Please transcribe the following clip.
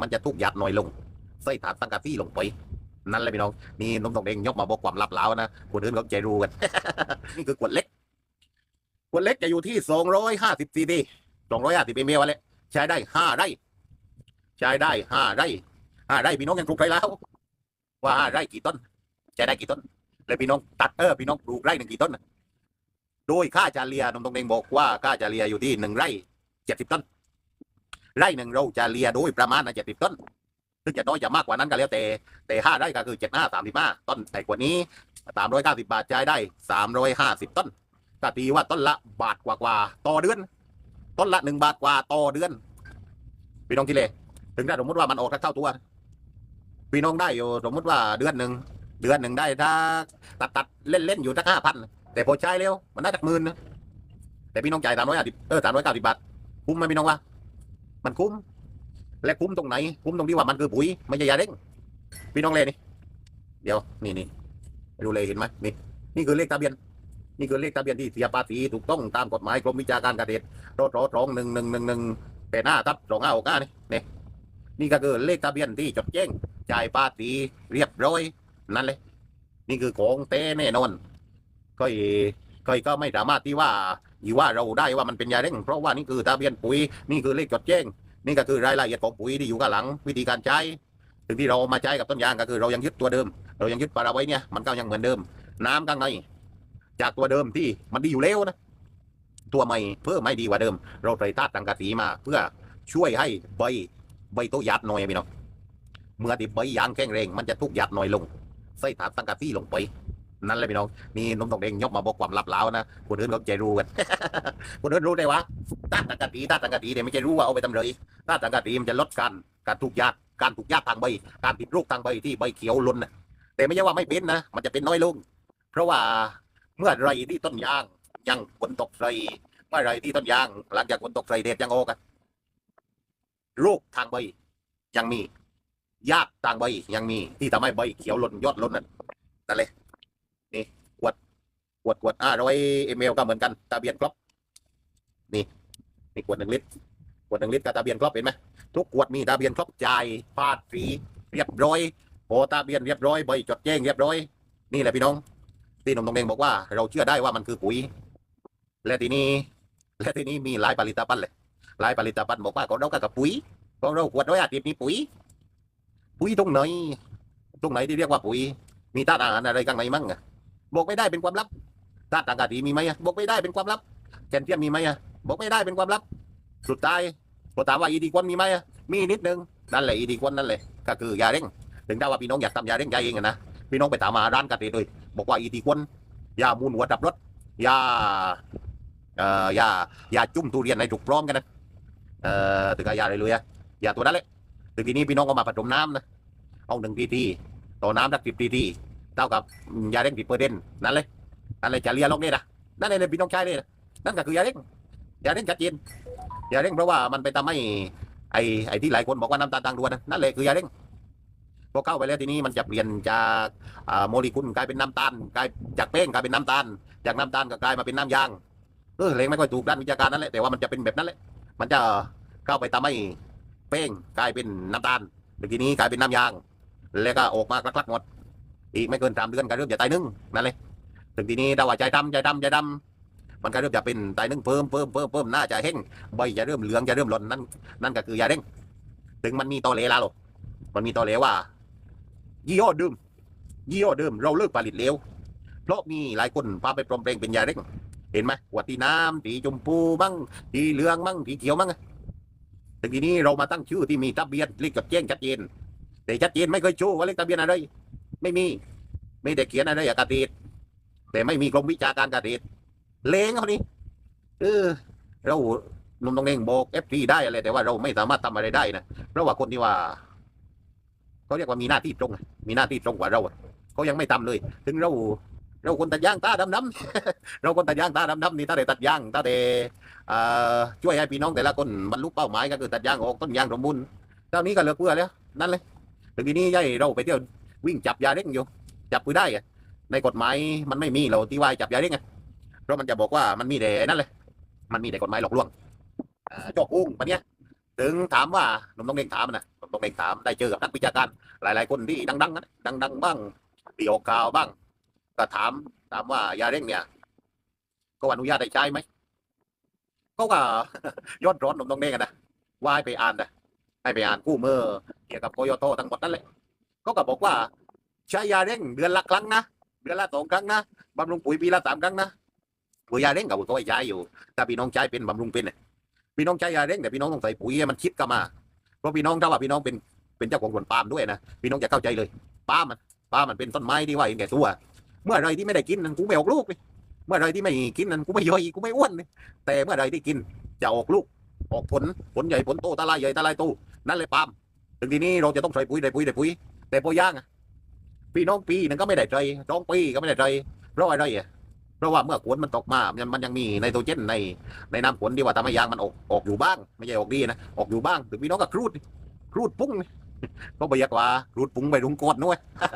มันจะทุกหยัดหน่อยลงใส่ถาดสังกะสีลงไปนั่นแหละพี่น้องนี่น้องตองเองยกมาบอกความลับแล้วนะคนอื่นเขาใจรู้กัน นี่คือขวดเล็กขวดเล็กจะอยู่ที่สองร้อยห้าสิบซีดีสองร้อยห้าสิบเมลเลยใช้ได้ห้าไร่ใช้ได้ห้าไร่ห้าไร่พี่น้องยังปลูกไปแล้ว ว่าห้าไร่กี่ต้นใช้ได้กี่ต้น แล้วพี่น้องตัดเออพี่น้องปลูกไร่หนึ่งกี่ต้นโดยค่าจาเลียน้องตองเองบอกว่าค่าจาเลียอยู่ที่หนึ่งไร่เจ็ดสิบต้น ไร่หนึ่งเราจะเลียโดยประมาณนะเจ็ดสิบต้น ซึ่งจะน้อยจะมากกว่านั้นก็แล้วแต่ แต่ห้าไร่ก็คือเจ็ดห้าสามสิบห้าต้นแต่กว่านี้สามร้อยเก้าสิบาทจ่ายได้สามร้อยห้าสิบต้นก็ตีว่าต้นละบาทกว่ากว่าๆต่อเดือน ต้นละหนึ่งบาทกว่าต่อเดือนพี่น้องที่เลถึงถ้าสมมติว่ามันออกสักเท่าตัวพี่น้องได้อยู่สมมติว่าเดือนหนึ่งเดือนหนึ่งได้ถ้าตัดตัดเล่นเล่นๆอยู่สักห้าพันแต่พอใช้เร็วมันได้สักหมื่นนะแต่พี่น้องจ่ายสามร้อยห้าสิบเออสามร้อยเก้าสิบบาทคุ้มไหมพี่น้องวะ มันคุ้ม และคุ้มตรงไหน คุ้มตรงที่ว่ามันคือปุ๋ยไม่ใช่ยาเร่งพี่น้องเลยนี่ เดี๋ยวนี่นี่ดูเลยเห็นไหมนี่นี่คือเลขทะเบียน นี่คือเลขทะเบียนที่เสียภาษีถูกต้องตามกฎหมายกรมวิชาการเกษตรรถรถสองหนึ่งหนึ่งหนึ่งหนึ่งแปดห้าทับสองห้าหกห้านี่นี่นี่ก็คือเลขทะเบียนที่จดแจ้งจ่ายภาษีเรียบร้อยนั่นเลย นี่คือของเต้แน่นอนก็อีก็อีก็ไม่สามารถที่ว่า อยู่ว่าเราได้ว่ามันเป็นยาเร่ง เพราะว่านี่คือทะเบียนปุ๋ยนี่คือเลขจดแจ้ง นี่ก็คือรายละเอียดของปุ๋ยที่อยู่ข้างหลังวิธีการใช้ถึงที่เรามาใช้กับต้นยางก็คือเรายังยึดตัวเดิม เรายังยึดปลาไว้เนี่ยมันก็ยังเหมือนเดิม น้ำข้างในจากตัวเดิมที่มันดีอยู่แล้วนะตัวใหม่เพิ่มไม่ดีกว่าเดิม เราใส่ธาตุสังกะสีมา เพื่อช่วยให้ใบใบโตหยัดหน่อยพี่น้องเมื่อที่ใบยางแข็งแรงมันจะทุกหยัดหน่อยลงใส่ถาดสังกะสีลงไป นั่นแหละพี่น้องนี่นมตองเด้งยกมาบอกความลับแล้วนะคนอื่นเขาใจรู้กัน คนอื่นรู้ได้ว่าธาตังกะสีธาตังกะสีเนี่ยไม่ใช่รู้ว่าเอาไปทำเลยถ้าสังกะสีมันจะลดการการถูกยากการถูกยากทางใบ การติดโรคทางใบที่ใบเขียวล้นน่ะแต่ไม่ใช่ว่าไม่เป็นนะ มันจะเป็นน้อยลง เพราะว่าเมื่อไรที่ต้นยางยังฝนตกใส่เมื่อไรที่ต้นยาง หลังจากฝนตกใส่เด็ดยังโอกันโรคทางใบยังมียากทางใบยังมีที่ทำให้ใบเขียวล้นยอดล้นนั่นนั่นเลย นี่ขวดขวดขวดอ่าร้อยเอมลก็เหมือนกันทะเบียนครบนี่นี่ขวดหนึ่งลิตรขวดหนึ่งลิตรกับทะเบียนครบเห็นไหมทุกขวดมีทะเบียนครบจ่ายภาษีเรียบร้อยโอทะเบียนเรียบร้อยใบจดแจ้งเรียบร้อย นี่แหละพี่น้องที่หนมตรงเดงบอกว่าเราเชื่อได้ว่ามันคือปุ๋ย และทีนี้และทีนี้มีหลายผลิตภัณฑ์เลยหลายผลิตภัณฑ์บอกว่าของเราก็กับปุ๋ยของเราขวดร้อยอาทิตย์มีปุ๋ย ปุ๋ยตรงไหนตรงไหนที่เรียกว่าปุ๋ย มีธาตุอาหารอะไรข้างในมั่งอะ บอกไม่ได้เป็นความลับธาตุอากาศมีไหมอะบอกไม่ได้เป็นความลับแคลเซียมมีไหมอะบอกไม่ได้เป็นความลับ สุดท้ายพอถามว่าอีดีควนมีไหมอะมีนิดนึงนั่นแหละอีดีควนนั่นแหละก็คือยาเร่ง ถึงถ้ว่าพี่น้องอยากทำยาเร่งใจเองอะนะพี่น้องไปถามมาร้านกษตเลยบอกว่าอีดีควนยามูลหัวดับรถยาเอ่อยายาจุ่มทุเรียนในถูกพร้อมกันนะเอ่อถึงกับยาอะไรเลยอะยาตัวนั้นแหละถึงทีนี้พี่น้องก็มาผสมน้ำนะเอาหนึ่งทีทีต่อน้ำสักสิบทีที เท่ากับยาเร่งสิบเปอร์เซ็นต์นั่นเลยนั่นเลยจะเลียลงนี่นะนั่นเลยพี่น้องช้เลยนะนั่นก็คือยาเร่งยาเร่งชัดเจนยาเร่งเพราะว่ามันไปทำให้ไอ้ไอ้ที่หลายคนบอกว่าน้ำตาลทางดวนนั่นแหละคือยาเร่งพอเข้าไปแล้วทีนี้มันจะเปลี่ยนจากโมเลกุลกลายเป็นน้ำตาลกลายจากแป้งกลายเป็นน้ำตาล จากน้ำตาลก็กลายมาเป็นน้ำยางเออเลงไม่ค่อยถูกด้านวิชาการนั่นแหละแต่ว่ามันจะเป็นแบบนั้นแหละมันจะเข้าไปทำให้แป้งกลายเป็นน้ำตาลทีนี้กลายเป็นน้ำยาง แล้วก็ออกมากลักๆหมด อีกไม่เกินสามเดือนก็เริ่มจะตายนึ่งนั่นเลยถึงทีนี้ถ้าว่าใจดำใจดำใจดำมันก็เริ่มจะเป็นตายนึ่งเพิ่มเพิ่มเพิ่มเพิ่มหน้าจะแห้งใบจะเริ่มเหลืองจะเริ่มหล่นนั่นนั่นก็คือยาเร่งถึงมันมีตอเลแล้วหรอกมันมีตอเลว่ายี่ห้อเดิมยี่ห้อเดิมเราเลิกผลิตแล้วเพราะมีหลายคนพาไปปลอมแปลงเป็นยาเร่งเห็นไหมขวดที่น้ำสีชมพูบ้างสีเหลืองบ้างสีเขียวบ้างถึงทีนี้เรามาตั้งชื่อที่มีทะเบียนเลขจดแจ้งชัดเจนแต่ชัดเจนไม่เคยโชว์ว่าเลขทะเบียนอะไร ไม่มีไม่ได้เขียนอะไรอย่างกระติดแต่ไม่มีกรมวิชาการกษตรเลงเขานี่เออเราหนุ่มตรงเองบอกเอฟซีได้อะไรแต่ว่าเราไม่สามารถทำอะไรได้นะเพราะว่าคนที่ว่าเขาเรียกว่ามีหน้าที่ตรง มีหน้าที่ตรงกว่าเราเขายังไม่ทำเลย ถึงเราเราคนตัดย่างตาดำดำเราคนตัดย่างตาดำดำนี่ถ้าได้ตัดย่างถ้าได้เอ่อช่วยให้พี่น้องแต่ละคนบรรลุเป้าหมายก็คือตัดย่างออกต้นยางสมบูรณ์เท่านี้ก็เลือเพื่อแล้วนั่นเลยถึงทีนี้ยัยเราไปเที่ยว วิ่งจับยาเร่งอยู่ จับปืนได้อะในกฎหมายมันไม่มีเราที่ว่าจับยาเร่งอะเพราะมันจะบอกว่ามันมีแต่นั่นเลยมันมีแต่กฎหมายหลอกลวงอ่าจอกอุ้งปะเนี้ยถึงถามว่าหนุ่มต้องเด้งถามนะหนุ่มต้องเด้งถามได้เจอกับนักวิชาการหลาย ๆ คนที่ดังๆนะดัง ๆ บ้างตีออกข่าวบ้าง ก็ถามถามว่ายาเร่งเนี่ย ก็อนุญาตได้ใช้ไหมก็ว่ายอดร้อนหนุ่มต้องเด้งกันนะว่าให้ไปอ่านนะให้ไปอ่านกู้เมื่อเกี่ยวกับโกโยโตทั้งหมดนั่นแหละ ก็ก็บอกว่า ใช้ยาเร่งเดือนละครั้งนะเดือนละสองครั้งนะบำรุงปุ๋ยปีละสามครั้งนะปุ๋ยยาเร่งกับปุ๋ยใช้อยู่แต่พี่น้องใช้เป็นบำรุงเป็นเนี่ยพี่น้องใช้ยาเร่งแต่พี่น้องต้องใส่ปุ๋ยมันคิดกันมาเพราะพี่น้องถ้าว่าพี่น้องเป็นเป็นเจ้าของสวนปาล์มด้วยนะพี่น้องจะเข้าใจเลยปาล์มมันปาล์มมันเป็นต้นไม้ที่ว่าเองแก่ตัวเมื่อไรที่ไม่ได้กินนั้นกูไม่ออกลูกเลยเมื่อไรที่ไม่กินนั้นกูไม่ย่อยกูไม่อ้วนเลยแต่เมื่อไรที่กินจะออกลูกออกผลผลใหญ่ผลโตตาลายใหญ่ตาลายโตนั่นเลยปาล์มถึงทีนี้เราจะต้องใส่ปุ๋ยใส่ปุ๋ยใส่ปุ๋ย แต่พอย่างอะพี่น้องปีนึงก็ไม่ได้ใจสองปีก็ไม่ได้ใจเพราะอะไรอะเพราะว่าเมื่อฝนมันตกมา มันมันยังมีไนโตรเจนในในน้ำฝนที่ว่าทำให้ยางมันออกออกอยู่บ้าง ไม่ใช่ออกดีนะออกอยู่บ้างถึงพี่น้องก็ครูดครูดปุ้งก็เบียกว่าครูดปุ้งไปรุงโกดนู้น